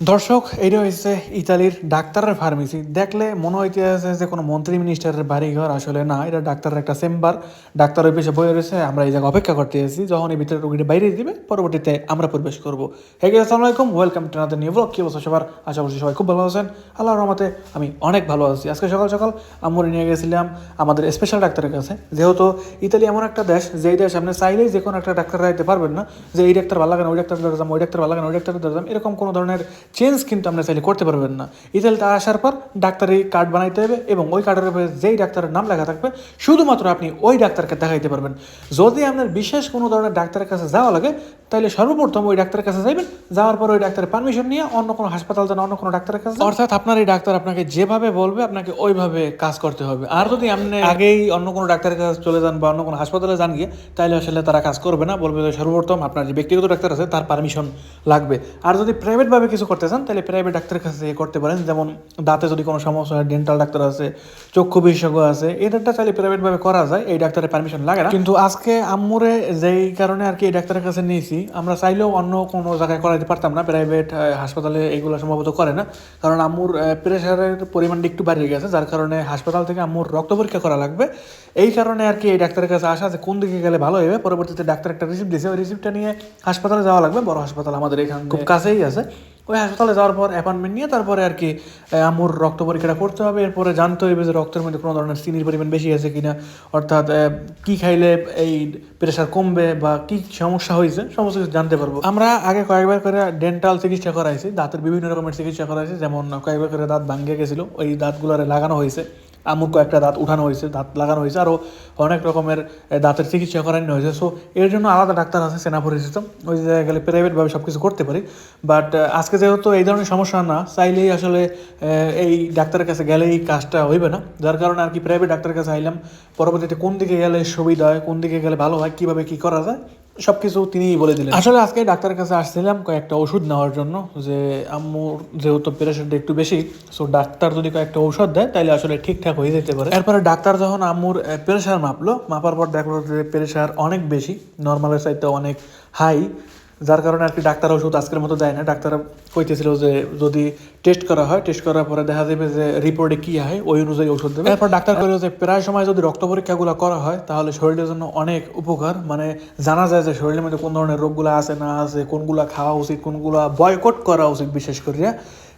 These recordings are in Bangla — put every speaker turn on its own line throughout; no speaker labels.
দর্শক এটা হচ্ছে ইতালির ডাক্তারের ফার্মেসি দেখলে মনে হইতে আছে যে কোনো মন্ত্রী মিনিস্টারের বাড়ি ঘর আসলে না, এটা ডাক্তারের একটা চেম্বার ডাক্তার ওই পেশে বয়ে রয়েছে, আমরা এই জায়গায় অপেক্ষা করতে এসেছি যখন এই ভিতরে রোগীটা বাইরে দিবে, পরবর্তীতে আমরা প্রবেশ করব। হে গেছে আসসালামু আলাইকুম welcome to another new blog কি অবস্থা সবার? আশা করছি সবাই খুব ভালো আছেন। আল্লাহ রহমতে আমি অনেক ভালো আছি। আজকে সকাল সকাল আমরা নিয়ে গেছিলাম আমাদের স্পেশাল ডাক্তারের কাছে। যেহেতু ইতালি এমন একটা দেশ, যেই দেশ আপনি চাইলেই যে কোনো একটা ডাক্তার রাখতে পারবেন না, যে এই ডাক্তার ভালো লাগে না, ওই ডাক্তার দাম ওই ডাক্তার ভালো লাগে না, ওই ডাক্তার দাম এরকম কোনো ধরনের চেঞ্জ কিন্তু আপনি চাইলে করতে পারবেন না। ইতালিতে আসার পর ডাক্তারি কার্ড বানাইতে হবে এবং ওই কার্ডের উপরে যেই ডাক্তারের নাম লেখা থাকবে, শুধুমাত্র আপনি ওই ডাক্তারকে দেখাইতে পারবেন। যদি আপনার বিশেষ কোনো ধরনের ডাক্তারের কাছে যাওয়া লাগে তাহলে সর্বপ্রথম ওই ডাক্তারের কাছে যাবেন যাওয়ার পর ওই ডাক্তারের পারমিশন নিয়ে অন্য কোনো হাসপাতাল যান, অন্য কোনো ডাক্তারের কাছে অর্থাৎ আপনার এই ডাক্তার আপনাকে যেভাবে বলবে, আপনাকে ওইভাবে কাজ করতে হবে। আর যদি আপনি আগেই অন্য কোনো ডাক্তারের কাছে চলে যান বা অন্য কোনো হাসপাতালে যান গিয়ে তাহলে আসলে তারা কাজ করবে না, বলবে যে সর্বপ্রথম আপনার যে ব্যক্তিগত ডাক্তার আছে, তার পারমিশন লাগবে। আর যদি প্রাইভেটভাবে কিছু করতে চান তাহলে প্রাইভেট ডাক্তারের কাছে গিয়ে করতে পারেন। যেমন দাঁতে যদি কোনো সমস্যা হয় ডেন্টাল ডাক্তার আছে, চক্ষু বিশেষজ্ঞ আছে ডাক্তার চাইলে প্রাইভেটভাবে করা যায়, এই ডাক্তারের পারমিশন লাগে না। কিন্তু আজকে আম্মুরে যেই কারণে আর কি এই ডাক্তারের কাছে নিয়েছি, আমরা চাইলেও অন্য কোনো জায়গায় করাইতে পারতাম না প্রাইভেট হাসপাতালে এগুলো সম্ভবত করে না। কারণ আম্মুর প্রেশারের পরিমাণটা একটু বাড়িয়ে গেছে, যার কারণে হাসপাতাল থেকে আম্মুর রক্ত পরীক্ষা করা লাগবে। এই কারণে আর কি এই ডাক্তারের কাছে আসা যে কোন দিকে গেলে ভালো হবে, পরবর্তীতে ডাক্তার একটা রিসিপ্ট দিয়েছে ওই রিসিপ্টটা নিয়ে হাসপাতালে যাওয়া লাগবে, বড় হাসপাতাল আমাদের এখানে খুব কাছেই আছে। ওই হাসপাতালে যাওয়ার পর অ্যাপয়েন্টমেন্ট নিয়ে তারপরে আর কি আমুর রক্ত পরীক্ষাটা করতে হবে। এরপরে জানতে হবে যে রক্তের মধ্যে কোনো ধরনের চিনির পরিমাণ বেশি আছে কিনা। অর্থাৎ কি খাইলে এই প্রেশার কমবে বা কি সমস্যা হয়েছে সমস্ত কিছু জানতে পারব। আমরা আগে কয়েকবার করে ডেন্টাল চিকিৎসা করাইছি, দাঁতের বিভিন্ন রকমের চিকিৎসা করাইছি। যেমন কয়েকবার করে দাঁত ভাঙ্গে গেছিল, ওই দাঁতগুলোরে লাগানো হয়েছে আমুর কয়েকটা দাঁত উঠানো হয়েছে, দাঁত লাগানো হয়েছে আরও অনেক রকমের দাঁতের চিকিৎসা করানো হয়েছে। সো এর জন্য আলাদা ডাক্তার আছে সেনা পরিচিত ওই জায়গায় গেলে প্রাইভেটভাবে সব কিছু করতে পারি। বাট আজকে যেহেতু এই ধরনের সমস্যা না, চাইলেই আসলে এই ডাক্তারের কাছে গেলে এই কাজটা হইবে না। যার কারণে আর কি প্রাইভেট ডাক্তারের কাছে আইলাম, পরবর্তীতে কোন দিকে গেলে সুবিধা হয়, কোন দিকে গেলে ভালো হয়, কীভাবে কী করা যায় সবকিছু তিনিই বলে দিলেন। আসলে আজকে ডাক্তারের কাছে আসছিলাম কয়েকটা ওষুধ নেওয়ার জন্য, যে আম্মুর যেহেতু প্রেশারটা একটু বেশি সো ডাক্তার যদি কয়েকটা ঔষধ দেয় তাহলে আসলে ঠিকঠাক হয়ে যেতে পারে। এরপরে ডাক্তার যখন আম্মুর প্রেশার মাপলো, মাপার পর দেখল যে প্রেশার অনেক বেশি নর্মালের চাইতে অনেক হাই যার কারণে আর কি ডাক্তার ওষুধ আজকের মতো দেয় না। ডাক্তার কইতেছিল যে যদি টেস্ট করা হয় টেস্ট করার পরে দেখা যাবে যে রিপোর্টে কি হয় ওই অনুযায়ী ওষুধ দেবে। এরপর ডাক্তার কইলো যে প্রায় সময় যদি রক্ত পরীক্ষাগুলো করা হয় তাহলে শরীরের জন্য অনেক উপকার। মানে জানা যায় যে শরীরের মধ্যে কোন ধরনের রোগগুলো আছে না আছে কোনগুলো খাওয়া উচিত কোনগুলা বয়কট করা উচিত বিশেষ করিয়া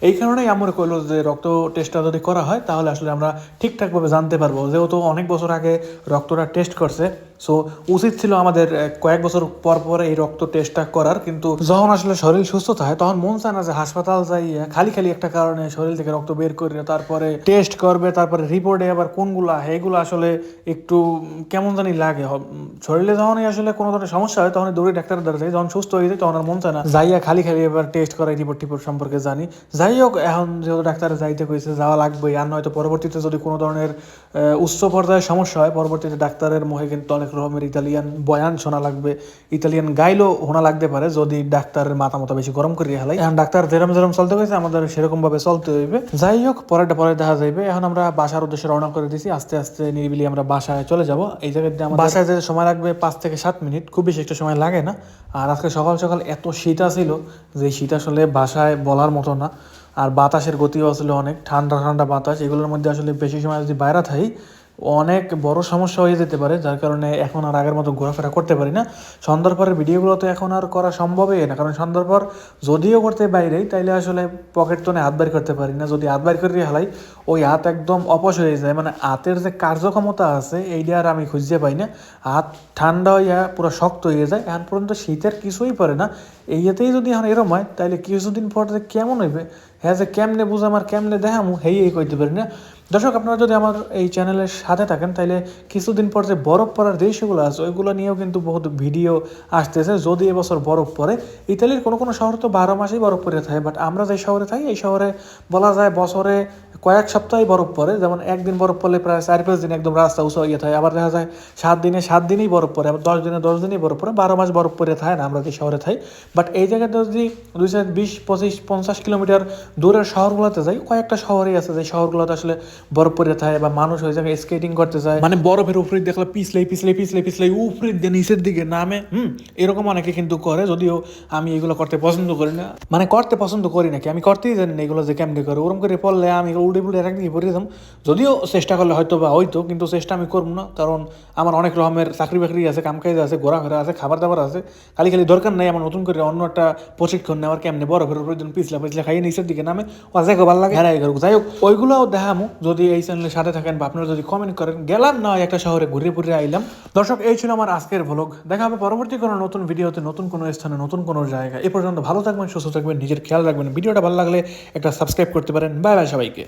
এই কারণেই আমরা কইলো যে রক্ত টেস্টটা যদি করা হয় তাহলে আসলে আমরা ঠিকঠাকভাবে জানতে পারব। যেহেতু অনেক বছর আগে রক্তটা টেস্ট করছে সো উচিত ছিল আমাদের কয়েক বছর পর পর এই রক্ত টেস্টটা করার, কিন্তু যখন আসলে শরীর সুস্থ থাকে, তখন মন চায় না যে হাসপাতাল যাই খালি খালি একটা কারণে শরীর থেকে রক্ত বের করে, তারপরে টেস্ট করবে, তারপরে রিপোর্টে আবার কোনগুলা এইগুলো আসলে একটু কেমন জানি লাগে। শরীরে যখনই আসলে কোনো ধরনের সমস্যা হয় তখন দৌড়ে ডাক্তারের দ্বারা যাই, যখন সুস্থ হয়ে যায়, তখন আর মন চায় না। যাইয়া খালি খালি এবার টেস্ট করাই রিপোর্ট টিপোর্ট সম্পর্কে জানি। যাই হোক, এখন যেহেতু ডাক্তার যাইতে কইছে, যাওয়া লাগবে আর নয়তো পরবর্তীতে যদি কোনো ধরনের উচ্চ পর্যায়ে সমস্যা হয়, পরবর্তীতে ডাক্তারের মুখে কিন্তু অনেক রকমের ইতালিয়ান বয়ান শোনা লাগবে। ইতালিয়ান গাইলও শোনা লাগতে পারে, যদি ডাক্তারের মাথা মতো বেশি গরম করে হালাই এখন ডাক্তার যেরম যেরম চলতে গেছে আমাদের সেরকম ভাবে চলতে হইবে। যাই হোক, পরেরটা পরে দেখা যাইবে। এখন আমরা বাসার উদ্দেশ্যে রওনা করে দিছি। আস্তে আস্তে নিরিবিলি আমরা বাসায় চলে যাব। এই জায়গায় দিয়ে আমাদের বাসায় যেতে সময় লাগবে পাঁচ থেকে সাত মিনিট। খুব বেশি একটা সময় লাগে না। আর আজকে সকাল সকাল এত শীত আছিল যে শীত আসলে বাসায় বলার মতো না। আর বাতাসের গতিও আসলে অনেক। ঠান্ডা ঠান্ডা বাতাস, এগুলোর মধ্যে আসলে বেশি সময় যদি বাইরে থাকি অনেক বড় সমস্যা হয়ে যেতে পারে, যার কারণে এখন আর আগের মতো ঘোরাফেরা করতে পারি না। সন্ধ্যার পরের ভিডিওগুলো তো এখন আর করা সম্ভবই না, কারণ সন্ধ্যার পর যদিও করতে বাইরেই তাইলে আসলে পকেট তো হাত বাইর করতে পারি না। যদি হাত বাইর করে হালাই, ওই হাত একদম অপস হয়ে যায়। মানে হাতের যে কার্যক্ষমতা আছে, এইটা আর আমি খুঁজতে পাই না। হাত ঠান্ডা হইয়া পুরো শক্ত হয়ে যায়, এখন পর্যন্ত শীতের কিছুই পড়ে না। এই এইতেই যদি এখন এরম হয়, তাইলে কিছুদিন পর যে কেমন হইবে হ্যাঁ যে কেমনে বুঝাম আর কেমনে দেখামু, হেই এই কইতে পারি না। দর্শক, আপনারা যদি আমার এই চ্যানেলের সাথে থাকেন তাহলে কিছুদিন পর যে বরফ পড়ার দেশগুলো আছে, ওইগুলো নিয়েও কিন্তু বহুত ভিডিও আসতেছে। যদি এবছর বরফ পড়ে, ইতালির কোনো কোনো শহর তো বারো মাসেই বরফ পড়ে থাকে বাট আমরা যে শহরে থাকি, এই শহরে বলা যায় বছরে কয়েক সপ্তাহে বরফ পড়ে। যেমন একদিন বরফ পড়লে প্রায় চার পাঁচ দিন একদম রাস্তা উঁচু হয়ে থাকে, আবার দেখা যায় সাত দিনে সাত দিনেই বরফ পড়ে, আবার দশ দিনে দশ দিনেই বরফ পড়ে, বারো মাস বরফ পড়ে থাকে না আমরা যে শহরে থাকি। বাট এই জায়গাতে যদি দুইশো বিশ, পঁচিশ, পঞ্চাশ কিলোমিটার দূরের শহরগুলোতে যাই, কয়েকটা শহরই আছে যে শহরগুলোতে আসলে বরফ পরে থাকে বা মানুষ ওই জায়গায় স্কেটিং করতে চায় মানে বরফের উপরে দেখলে পিছলে পিছলে পিছলে পিছলে উপরে দিয়ে নিচের দিকে নামে। হুম, এরকম অনেকে কিন্তু করে, যদিও আমি এগুলো করতে পছন্দ করি না। মানে করতে পছন্দ করি নাকি? আমি করতেই জানি না এগুলো যে কেমনি করে। ওরকম করে পড়লে আমি এগুলো উল্টে পুল্টে একদিকে পড়ে যদিও চেষ্টা করলে হয়তো বা হয়তো কিন্তু চেষ্টা আমি করব না। কারণ আমার অনেক রকমের চাকরি বাকরি আছে, কাম কাজ আছে, ঘোরাফেরা আছে খাবার দাবার আছে। খালি খালি দরকার নেই আমার নতুন করে অন্য একটা প্রশিক্ষণ নেওয়ার কেমনে বরফের উপরে পিছলা পিছলা খাইয়ে নিচের দিকে নামে। ও ভালো হ্যাঁ যাই হোক, ওইগুলোও দেখামু। যদি এই চ্যানেলের সাথে থাকেন বা আপনারা যদি কমেন্ট করেন, গেলাম না একটা শহরে ঘুরে ঘুরে আইলাম। দর্শক, এই ছিল আমার আজকের ভ্লগ দেখা হবে পরবর্তী কোনো নতুন ভিডিওতে নতুন কোনো স্থানে, নতুন কোনো জায়গায়। এ পর্যন্ত ভালো থাকবেন, সুস্থ থাকবেন, নিজের খেয়াল রাখবেন। ভিডিওটা ভালো লাগলে একটা সাবস্ক্রাইব করতে পারেন। বাই বাই সবাইকে।